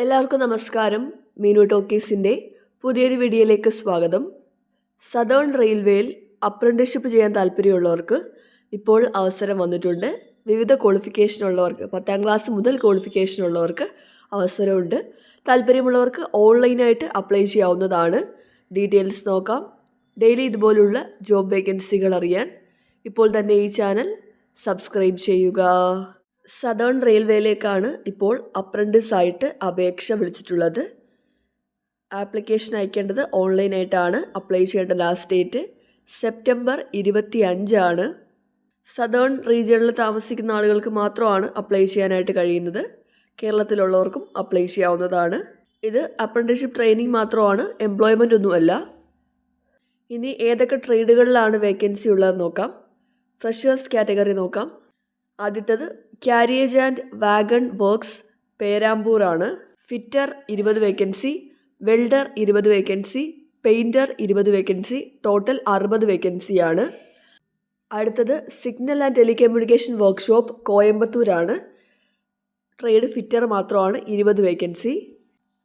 എല്ലാവർക്കും നമസ്കാരം. മീനു ടോക്കീസിന്റെ പുതിയൊരു വീഡിയോയിലേക്ക് സ്വാഗതം. സദേൺ റെയിൽവേയിൽ അപ്രന്റീഷിപ്പ് ചെയ്യാൻ താല്പര്യമുള്ളവർക്ക് ഇപ്പോൾ അവസരം വന്നിട്ടുണ്ട്. വിവിധ ക്വാളിഫിക്കേഷൻ ഉള്ളവർക്ക് പത്താം ക്ലാസ് മുതൽ ക്വാളിഫിക്കേഷൻ ഉള്ളവർക്ക് അവസരമുണ്ട്. താല്പര്യമുള്ളവർക്ക് ഓൺലൈനായിട്ട് അപ്ലൈ ചെയ്യാവുന്നതാണ്. ഡീറ്റെയിൽസ് നോക്കാം. ഡെയിലി ഇതുപോലുള്ള ജോബ് വേക്കൻസികൾ അറിയാൻ. ഇപ്പോൾ തന്നെ ഈ ചാനൽ സബ്സ്ക്രൈബ് ചെയ്യുക. സദേൺ റെയിൽവേയിലേക്കാണ് ഇപ്പോൾ അപ്രന്റിസ് ആയിട്ട് അപേക്ഷ വിളിച്ചിട്ടുള്ളത്. ആപ്ലിക്കേഷൻ അയക്കേണ്ടത് ഓൺലൈനായിട്ടാണ് അപ്ലൈ ചെയ്യേണ്ട ലാസ്റ്റ് ഡേറ്റ് സെപ്റ്റംബർ ഇരുപത്തി അഞ്ചാണ് സതേൺ റീജിയണിൽ താമസിക്കുന്ന ആളുകൾക്ക് മാത്രമാണ് അപ്ലൈ ചെയ്യാനായിട്ട് കഴിയുന്നത്. കേരളത്തിലുള്ളവർക്കും അപ്ലൈ ചെയ്യാവുന്നതാണ്. ഇത് അപ്രന്റിഷിപ്പ് ട്രെയിനിങ് മാത്രമാണ് എംപ്ലോയ്മെന്റ് ഒന്നുമല്ല. ഇനി ഏതൊക്കെ ട്രേഡുകളിലാണ് വേക്കൻസി ഉള്ളതെന്ന് നോക്കാം. ഫ്രഷേഴ്സ് കാറ്റഗറി നോക്കാം. ആദ്യത്തേത് carriage and wagon works Perambur ആണ്. ഫിറ്റർ ഇരുപത് വേക്കൻസി വെൽഡർ ഇരുപത് വേക്കൻസി പെയിന്റർ ഇരുപത് വേക്കൻസി ടോട്ടൽ അറുപത് വേക്കൻസിയാണ് അടുത്തത് സിഗ്നൽ ആൻഡ് ടെലികമ്മ്യൂണിക്കേഷൻ വർക്ക്ഷോപ്പ് കോയമ്പത്തൂരാണ് ട്രേഡ് ഫിറ്റർ മാത്രമാണ് ഇരുപത് വേക്കൻസി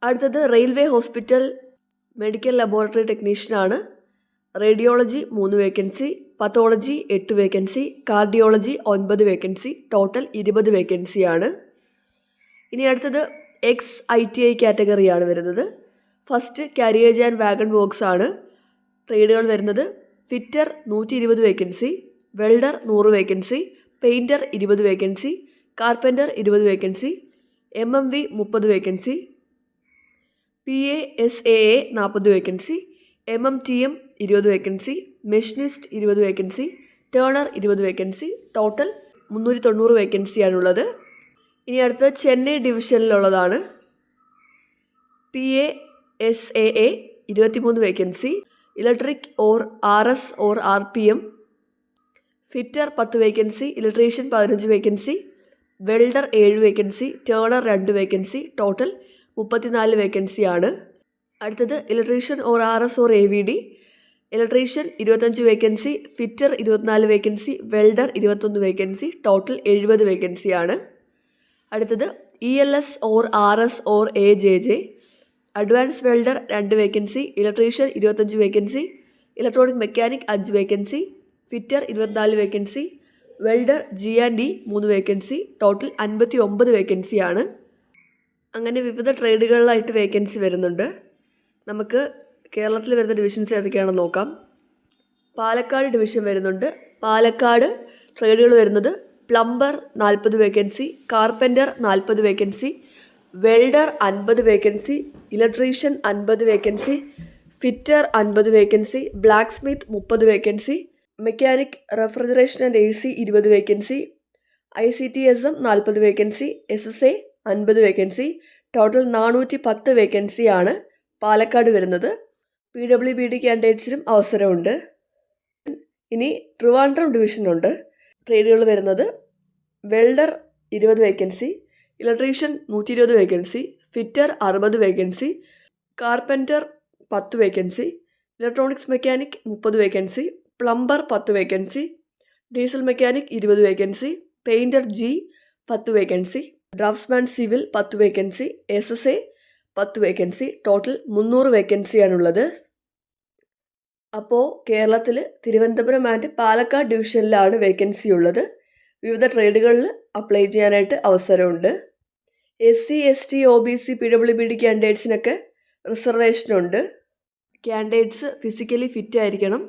അടുത്തത് റെയിൽവേ ഹോസ്പിറ്റൽ മെഡിക്കൽ ലബോറട്ടറി ടെക്നീഷ്യനാണ് റേഡിയോളജി മൂന്ന് വേക്കൻസി പത്തോളജി എട്ട് വേക്കൻസി കാർഡിയോളജി ഒൻപത് വേക്കൻസി ടോട്ടൽ ഇരുപത് വേക്കൻസിയാണ്. ഇനി അടുത്തത് എക്സ് ഐ ടി ഐ കാറ്റഗറിയാണ് വരുന്നത്. First carriage and wagon works ആണ്. ട്രേഡുകൾ വരുന്നത് ഫിറ്റർ നൂറ്റി ഇരുപത് വേക്കൻസി വെൽഡർ നൂറ് വേക്കൻസി പെയിന്റർ ഇരുപത് വേക്കൻസി കാർപ്പന്റർ ഇരുപത് വേക്കൻസി എം എം വി മുപ്പത് vacancy P A S A A നാൽപ്പത് vacancy M M T M ഇരുപത് വേക്കൻസി മെഷീനിസ്റ്റ് ഇരുപത് വേക്കൻസി ടേണർ ഇരുപത് വേക്കൻസി ടോട്ടൽ മുന്നൂറ്റി തൊണ്ണൂറ് വേക്കൻസിയാണുള്ളത് ഇനി അടുത്തത് Chennai ഡിവിഷനിലുള്ളതാണ്. P A S A A ഇരുപത്തിമൂന്ന് vacancy electric or R S or R P M fitter പത്ത് വേക്കൻസി ഇലക്ട്രീഷ്യൻ പതിനഞ്ച് വേക്കൻസി വെൽഡർ ഏഴ് വേക്കൻസി ടേണർ രണ്ട് വേക്കൻസി ടോട്ടൽ മുപ്പത്തിനാല് വേക്കൻസിയാണ് അടുത്തത് electrician or R S or A V D electrician ഇരുപത്തഞ്ച് vacancy fitter ഇരുപത്തിനാല് വേക്കൻസി വെൽഡർ ഇരുപത്തൊന്ന് വേക്കൻസി ടോട്ടൽ എഴുപത് വേക്കൻസിയാണ് അടുത്തത് E L S or R S or A J J advance welder രണ്ട് വേക്കൻസി ഇലക്ട്രീഷ്യൻ ഇരുപത്തഞ്ച് വേക്കൻസി ഇലക്ട്രോണിക് മെക്കാനിക് അഞ്ച് vacancy fitter ഇരുപത്തിനാല് vacancy welder G and D മൂന്ന് വേക്കൻസി ടോട്ടൽ അൻപത്തി ഒമ്പത് വേക്കൻസിയാണ് അങ്ങനെ വിവിധ ട്രേഡുകളിലായിട്ട് വേക്കൻസി വരുന്നുണ്ട്. നമുക്ക് കേരളത്തിൽ വരുന്ന ഡിവിഷൻസ് ഏതൊക്കെയാണെന്ന് നോക്കാം. പാലക്കാട് ഡിവിഷൻ വരുന്നുണ്ട്. പാലക്കാട് ട്രേഡുകൾ വരുന്നത് പ്ലംബർ നാൽപ്പത് വേക്കൻസി കാർപ്പന്റർ നാൽപ്പത് വേക്കൻസി വെൽഡർ അൻപത് വേക്കൻസി ഇലക്ട്രീഷ്യൻ അൻപത് വേക്കൻസി ഫിറ്റർ അൻപത് വേക്കൻസി ബ്ലാക്ക് സ്മിത്ത് മുപ്പത് vacancy mechanic refrigeration and A C ഇരുപത് vacancy I C T S M നാൽപ്പത് വേക്കൻസി എസ് എസ് എ അൻപത് വേക്കൻസി ടോട്ടൽ നാനൂറ്റി പത്ത് വേക്കൻസിയാണ് പാലക്കാട് വരുന്നത്. പി ഡബ്ല്യു ബി ഡി ക്യാൻഡിഡേറ്റ്സിനും അവസരമുണ്ട്. ഇനി ട്രിവാൻഡ്രം ഡിവിഷനുണ്ട് ട്രേഡുകൾ വരുന്നത് വെൽഡർ ഇരുപത് വേക്കൻസി ഇലക്ട്രീഷ്യൻ നൂറ്റി ഇരുപത് വേക്കൻസി ഫിറ്റർ അറുപത് വേക്കൻസി കാർപ്പന്റർ പത്ത് വേക്കൻസി ഇലക്ട്രോണിക്സ് മെക്കാനിക് മുപ്പത് വേക്കൻസി പ്ലംബർ പത്ത് വേക്കൻസി ഡീസൽ മെക്കാനിക് ഇരുപത് വേക്കൻസി പെയിന്റർ ജി പത്ത് വേക്കൻസി ഡ്രാഫ്റ്റ്സ്മാൻ സിവിൽ പത്ത് വേക്കൻസി എസ് എസ് എ പത്ത് വേക്കൻസി ടോട്ടൽ മുന്നൂറ് വേക്കൻസിയാണുള്ളത് അപ്പോൾ കേരളത്തിൽ തിരുവനന്തപുരം ആൻഡ് പാലക്കാട് ഡിവിഷനിലാണ് വേക്കൻസി ഉള്ളത്. വിവിധ ട്രേഡുകളിൽ അപ്ലൈ ചെയ്യാനായിട്ട് അവസരമുണ്ട്. S C S T O B C P W B D ക്യാൻഡിഡേറ്റ്സിനൊക്കെ റിസർവേഷനുണ്ട് ക്യാൻഡിഡേറ്റ്സ് ഫിസിക്കലി ഫിറ്റ് ആയിരിക്കണം.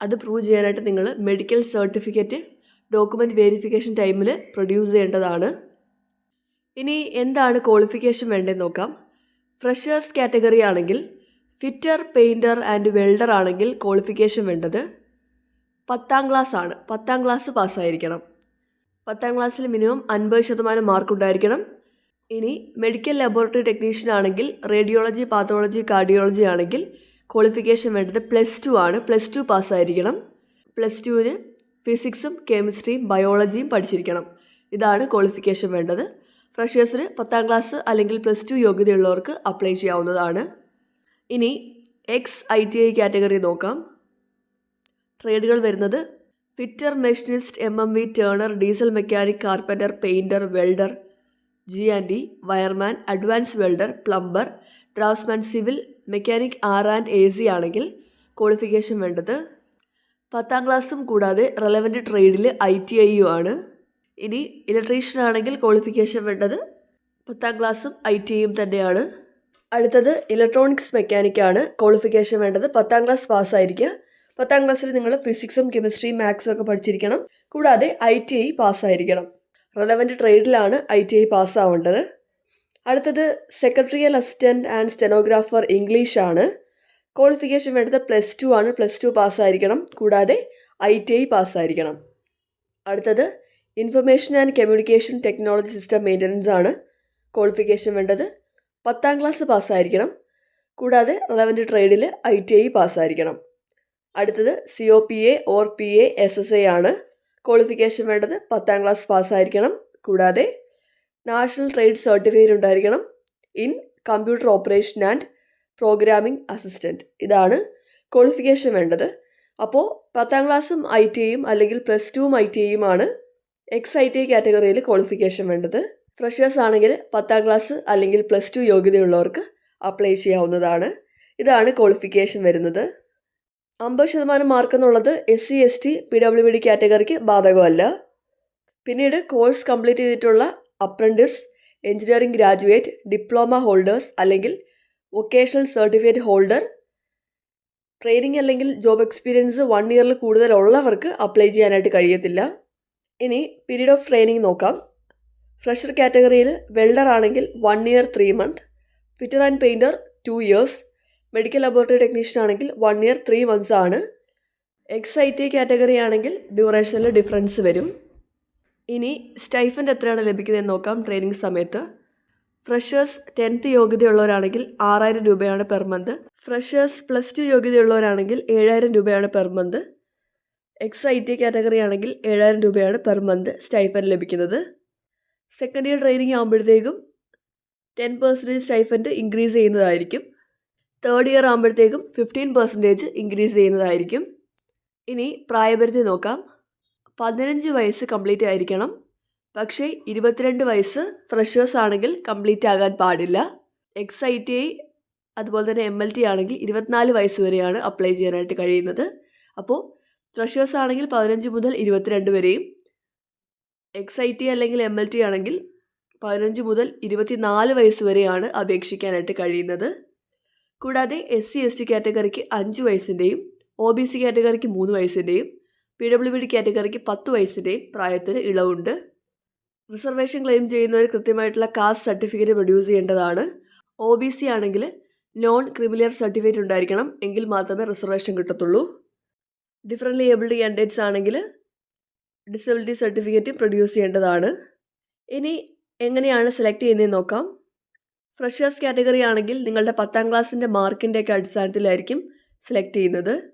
അത് പ്രൂവ് ചെയ്യാനായിട്ട് നിങ്ങൾ മെഡിക്കൽ സർട്ടിഫിക്കറ്റ് ഡോക്യുമെന്റ് വെരിഫിക്കേഷൻ ടൈമിൽ പ്രൊഡ്യൂസ് ചെയ്യേണ്ടതാണ്. ഇനി എന്താണ് ക്വാളിഫിക്കേഷൻ വേണ്ടതെന്ന് നോക്കാം. ഫ്രഷേഴ്സ് കാറ്റഗറി ആണെങ്കിൽ ഫിറ്റർ പെയിന്റർ ആൻഡ് വെൽഡർ ആണെങ്കിൽ ക്വാളിഫിക്കേഷൻ വേണ്ടത് പത്താം ക്ലാസ് ആണ്. പത്താം ക്ലാസ് പാസ്സായിരിക്കണം. പത്താം ക്ലാസ്സിൽ മിനിമം അൻപത് ശതമാനം മാർക്ക് ഉണ്ടായിരിക്കണം. ഇനി മെഡിക്കൽ ലബോറട്ടറി ടെക്നീഷ്യൻ ആണെങ്കിൽ റേഡിയോളജി പാത്തോളജി കാർഡിയോളജി ആണെങ്കിൽ ക്വാളിഫിക്കേഷൻ വേണ്ടത് പ്ലസ് ടു ആണ്. പ്ലസ് ടു പാസ്സായിരിക്കണം. പ്ലസ് ടുവിന് ഫിസിക്സും കെമിസ്ട്രിയും ബയോളജിയും പഠിച്ചിരിക്കണം. ഇതാണ് ക്വാളിഫിക്കേഷൻ വേണ്ടത്. ഫ്രഷേഴ്സിന് പത്താം ക്ലാസ് അല്ലെങ്കിൽ പ്ലസ് ടു യോഗ്യതയുള്ളവർക്ക് അപ്ലൈ ചെയ്യാവുന്നതാണ്. ഇനി X I T I category നോക്കാം. ട്രേഡുകൾ വരുന്നത് fitter machinist M M V turner diesel mechanic carpenter painter welder G and D wireman advance welder plumber draughtsman civil mechanic R and A C ആണെങ്കിൽ qualification വേണ്ടത്. പത്താം ക്ലാസ്സും കൂടാതെ relevant ട്രേഡിൽ I T ഐയും ആണ്. ഇനി ഇലക്ട്രീഷ്യൻ ആണെങ്കിൽ ക്വാളിഫിക്കേഷൻ വേണ്ടത് പത്താം ക്ലാസ്സും ഐ ടിയും തന്നെയാണ്. അടുത്തത് ഇലക്ട്രോണിക്സ് മെക്കാനിക്കാണ് ക്വാളിഫിക്കേഷൻ വേണ്ടത്. പത്താം ക്ലാസ് പാസ്സായിരിക്കുക പത്താം ക്ലാസ്സിൽ നിങ്ങൾ ഫിസിക്സും കെമിസ്ട്രിയും മാത്സും ഒക്കെ പഠിച്ചിരിക്കണം. കൂടാതെ ഐ ടി ഐ പാസ്സായിരിക്കണം റെലവന്റ് ട്രേഡിലാണ് ഐ ടി ഐ പാസ്സാവേണ്ടത് അടുത്തത് സെക്രട്ടറിയൽ അസിസ്റ്റന്റ് ആൻഡ് സ്റ്റെനോഗ്രാഫർ ഇംഗ്ലീഷാണ് ക്വാളിഫിക്കേഷൻ വേണ്ടത് പ്ലസ് ടു ആണ്. പ്ലസ് ടു പാസ്സായിരിക്കണം കൂടാതെ ഐ ടി ഐ പാസ്സായിരിക്കണം അടുത്തത് information and communication technology system maintenance ആണ് ക്വാളിഫിക്കേഷൻ വേണ്ടത്. പത്താം ക്ലാസ് പാസ്സായിരിക്കണം. കൂടാതെ റെലവന്റ് ട്രേഡിൽ ഐ ടി ഐ പാസ്സായിരിക്കണം. അടുത്തത് C O P A or P A S S A ആണ് ക്വാളിഫിക്കേഷൻ വേണ്ടത്. പത്താം ക്ലാസ് പാസ്സായിരിക്കണം. കൂടാതെ നാഷണൽ ട്രേഡ് സർട്ടിഫിക്കറ്റ് ഉണ്ടായിരിക്കണം. In computer operation and programming assistant ഇതാണ് ക്വാളിഫിക്കേഷൻ വേണ്ടത്. അപ്പോൾ പത്താം ക്ലാസ്സും ഐ ടി ഐയും അല്ലെങ്കിൽ പ്ലസ് ടുവും ഐ ടി ഐയും ആണ് എക്സ് ഐ ടി കാറ്റഗറിയിൽ ക്വാളിഫിക്കേഷൻ വേണ്ടത്. ഫ്രഷേഴ്സ് ആണെങ്കിൽ പത്താം ക്ലാസ് അല്ലെങ്കിൽ പ്ലസ് ടു യോഗ്യതയുള്ളവർക്ക് അപ്ലൈ ചെയ്യാവുന്നതാണ്. ഇതാണ് ക്വാളിഫിക്കേഷൻ വരുന്നത്. അമ്പത് ശതമാനം മാർക്ക് എന്നുള്ളത് S C S T P W D കാറ്റഗറിക്ക് ബാധകമല്ല. പിന്നീട് കോഴ്സ് കംപ്ലീറ്റ് ചെയ്തിട്ടുള്ള apprentice engineering graduate diploma holders അല്ലെങ്കിൽ വൊക്കേഷണൽ സർട്ടിഫിക്കറ്റ് ഹോൾഡർ ട്രെയിനിങ് അല്ലെങ്കിൽ ജോബ് എക്സ്പീരിയൻസ് വൺ ഇയറിൽ കൂടുതലുള്ളവർക്ക് അപ്ലൈ ചെയ്യാനായിട്ട് കഴിയത്തില്ല. ഇനി പീരീഡ് ഓഫ് ട്രെയിനിങ് നോക്കാം. ഫ്രഷർ കാറ്റഗറിയിൽ വെൽഡർ ആണെങ്കിൽ one year three month fitter and painter two years medical laboratory technician ആണെങ്കിൽ വൺ ഇയർ ത്രീ മന്ത്സ് ആണ്. എക്സ് ഐ ടി കാറ്റഗറി ആണെങ്കിൽ ഡ്യൂറേഷനിൽ ഡിഫറൻസ് വരും. ഇനി സ്റ്റൈഫന്റ് എത്രയാണ് ലഭിക്കുന്നതെന്ന് നോക്കാം ട്രെയിനിങ് സമയത്ത്. ഫ്രഷേഴ്സ് ടെൻത്ത് യോഗ്യതയുള്ളവരാണെങ്കിൽ ആറായിരം രൂപയാണ് per month freshers plus two യോഗ്യതയുള്ളവരാണെങ്കിൽ ഏഴായിരം രൂപയാണ് per month X I T category ആണെങ്കിൽ ഏഴായിരം രൂപയാണ് പെർ മന്ത് സ്റ്റൈഫൻ ലഭിക്കുന്നത്. സെക്കൻഡ് ഇയർ ട്രെയിനിങ് ആകുമ്പോഴത്തേക്കും ടെൻ പെർസെന്റേജ് സ്റ്റൈഫന്റ് ഇൻക്രീസ് ചെയ്യുന്നതായിരിക്കും. തേർഡ് ഇയർ ആകുമ്പോഴത്തേക്കും ഫിഫ്റ്റീൻ പെർസെന്റേജ് ഇൻക്രീസ് ചെയ്യുന്നതായിരിക്കും. ഇനി പ്രായപരിധി നോക്കാം. പതിനഞ്ച് വയസ്സ് കംപ്ലീറ്റ് ആയിരിക്കണം. പക്ഷേ ഇരുപത്തിരണ്ട് വയസ്സ് ഫ്രഷേഴ്സ് ആണെങ്കിൽ കംപ്ലീറ്റ് ആകാൻ പാടില്ല. എക്സ് ഐ ടി ഐ അതുപോലെ തന്നെ എം എൽ ടി ആണെങ്കിൽ ഇരുപത്തിനാല് വയസ്സ് വരെയാണ് അപ്ലൈ ചെയ്യാനായിട്ട് കഴിയുന്നത്. അപ്പോൾ ഫ്രഷേഴ്സ് ആണെങ്കിൽ പതിനഞ്ച് മുതൽ ഇരുപത്തിരണ്ട് വരെയും. എക്സ് ഐ ടി അല്ലെങ്കിൽ എം എൽ ടി ആണെങ്കിൽ പതിനഞ്ച് മുതൽ ഇരുപത്തിനാല് വയസ്സ് വരെയാണ് അപേക്ഷിക്കാനായിട്ട് കഴിയുന്നത്. കൂടാതെ എസ് സി എസ് ടി കാറ്റഗറിക്ക് അഞ്ച് വയസ്സിന്റെയും ഒ ബി സി കാറ്റഗറിക്ക് മൂന്ന് വയസ്സിന്റെയും പി ഡബ്ല്യു ബി ഡി കാറ്റഗറിക്ക് പത്ത് വയസ്സിന്റെയും പ്രായത്തിന് ഇളവുണ്ട്. റിസർവേഷൻ ക്ലെയിം ചെയ്യുന്നവർ കൃത്യമായിട്ടുള്ള കാസ്റ്റ് സർട്ടിഫിക്കറ്റ് പ്രൊഡ്യൂസ് ചെയ്യേണ്ടതാണ്. ഒ ബി സി ആണെങ്കിൽ നോൺ ക്രിമിനൽ സർട്ടിഫിക്കറ്റ് ഉണ്ടായിരിക്കണം എങ്കിൽ മാത്രമേ റിസർവേഷൻ കിട്ടത്തുള്ളൂ. ഡിഫറന്റ്ലി ഏബിൾഡ് കാൻഡിഡേറ്റ്സ് ആണെങ്കിൽ ഡിസബിലിറ്റി സർട്ടിഫിക്കറ്റ് പ്രൊഡ്യൂസ് ചെയ്യേണ്ടതാണ്. ഇനി എങ്ങനെയാണ് സെലക്ട് ചെയ്യുന്നതെന്ന് നോക്കാം. ഫ്രഷേഴ്സ് കാറ്റഗറി ആണെങ്കിൽ നിങ്ങളുടെ പത്താം ക്ലാസ്സിന്റെ മാർക്കിന്റെ ഒക്കെ അടിസ്ഥാനത്തിലായിരിക്കും സെലക്ട് ചെയ്യുന്നത്.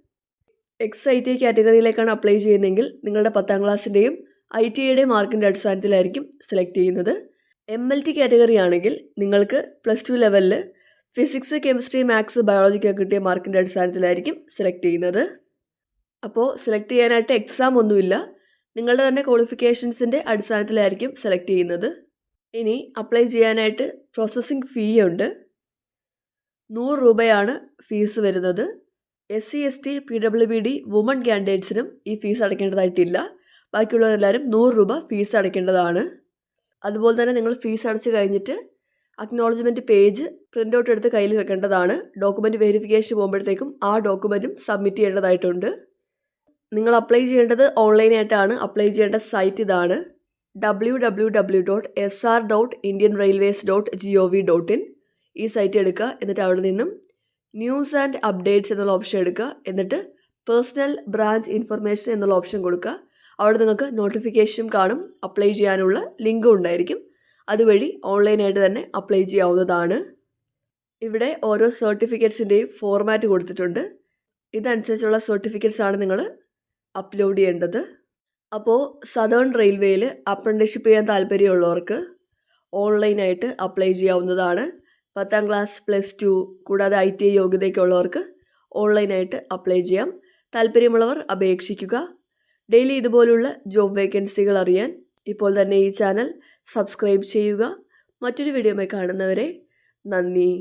എക്സ് ഐ ടി കാറ്റഗറിയിലേക്കാണ് അപ്ലൈ ചെയ്യുന്നതെങ്കിൽ നിങ്ങളുടെ പത്താം ക്ലാസ്സിന്റെയും ഐ ടി ഐയുടെ മാർക്കിന്റെ അടിസ്ഥാനത്തിലായിരിക്കും സെലക്ട് ചെയ്യുന്നത്. എം എൽ ടി കാറ്റഗറി ആണെങ്കിൽ നിങ്ങൾക്ക് പ്ലസ് ടു ലെവലിൽ ഫിസിക്സ് കെമിസ്ട്രി മാത്സ് ബയോളജിക്കൊക്കെ കിട്ടിയ മാർക്കിന്റെ അടിസ്ഥാനത്തിലായിരിക്കും സെലക്ട് ചെയ്യുന്നത്. അപ്പോൾ സെലക്ട് ചെയ്യാനായിട്ട് എക്സാം ഒന്നുമില്ല. നിങ്ങളുടെ തന്നെ ക്വാളിഫിക്കേഷൻസിന്റെ അടിസ്ഥാനത്തിലായിരിക്കും സെലക്ട് ചെയ്യുന്നത്. ഇനി അപ്ലൈ ചെയ്യാനായിട്ട് പ്രോസസ്സിംഗ് ഫീ ഉണ്ട്. നൂറ് രൂപയാണ് ഫീസ് വരുന്നത്. S C S T P W B D woman കാൻഡിഡേറ്റ്സിനും ഈ ഫീസ് അടയ്ക്കേണ്ടതായിട്ടില്ല. ബാക്കിയുള്ളവരെല്ലാവരും നൂറ് രൂപ ഫീസ് അടയ്ക്കേണ്ടതാണ്. അതുപോലെ തന്നെ നിങ്ങൾ ഫീസ് അടച്ച് കഴിഞ്ഞിട്ട് അക്നോളജ്മെന്റ് പേജ് പ്രിന്റ് ഔട്ട് എടുത്ത് കയ്യിൽ വെക്കേണ്ടതാണ്. ഡോക്യുമെന്റ് വെരിഫിക്കേഷൻ പോകുമ്പോഴത്തേക്കും ആ ഡോക്യുമെന്റും സബ്മിറ്റ് ചെയ്യേണ്ടതായിട്ടുണ്ട്. നിങ്ങൾ അപ്ലൈ ചെയ്യേണ്ടത് ഓൺലൈനായിട്ടാണ് അപ്ലൈ ചെയ്യേണ്ട സൈറ്റ് ഇതാണ് W W W dot S R dot Indian railways dot G O V dot in ഈ സൈറ്റ് എടുക്കുക. എന്നിട്ട് അവിടെ നിന്നും ന്യൂസ് ആൻഡ് അപ്ഡേറ്റ്സ് എന്നുള്ള ഓപ്ഷൻ എടുക്കുക. എന്നിട്ട് പേഴ്സണൽ ബ്രാഞ്ച് ഇൻഫർമേഷൻ എന്നുള്ള ഓപ്ഷൻ കൊടുക്കുക. അവിടെ നിങ്ങൾക്ക് നോട്ടിഫിക്കേഷനും കാണും. അപ്ലൈ ചെയ്യാനുള്ള ലിങ്കും ഉണ്ടായിരിക്കും. അതുവഴി ഓൺലൈനായിട്ട് തന്നെ അപ്ലൈ ചെയ്യാവുന്നതാണ്. ഇവിടെ ഓരോ സർട്ടിഫിക്കറ്റ്സിന്റെയും ഫോർമാറ്റ് കൊടുത്തിട്ടുണ്ട്. ഇതനുസരിച്ചുള്ള സർട്ടിഫിക്കറ്റ്സ് ആണ് നിങ്ങൾ അപ്ലോഡ് ചെയ്യേണ്ടത്. അപ്പോൾ സദേൺ റെയിൽവേയിൽ അപ്രന്റിഷിപ്പ് ചെയ്യാൻ താല്പര്യമുള്ളവർക്ക് ഓൺലൈനായിട്ട് അപ്ലൈ ചെയ്യാവുന്നതാണ്. പത്താം ക്ലാസ് പ്ലസ് ടു കൂടാതെ ഐ ടി ഐ യോഗ്യതയ്ക്കുള്ളവർക്ക് ഓൺലൈനായിട്ട് അപ്ലൈ ചെയ്യാം. താല്പര്യമുള്ളവർ അപേക്ഷിക്കുക. ഡെയിലി ഇതുപോലുള്ള ജോബ് വേക്കൻസികൾ അറിയാൻ ഇപ്പോൾ തന്നെ ഈ ചാനൽ സബ്സ്ക്രൈബ് ചെയ്യുക. മറ്റൊരു വീഡിയോമായി കാണുന്നവരെ നന്ദി.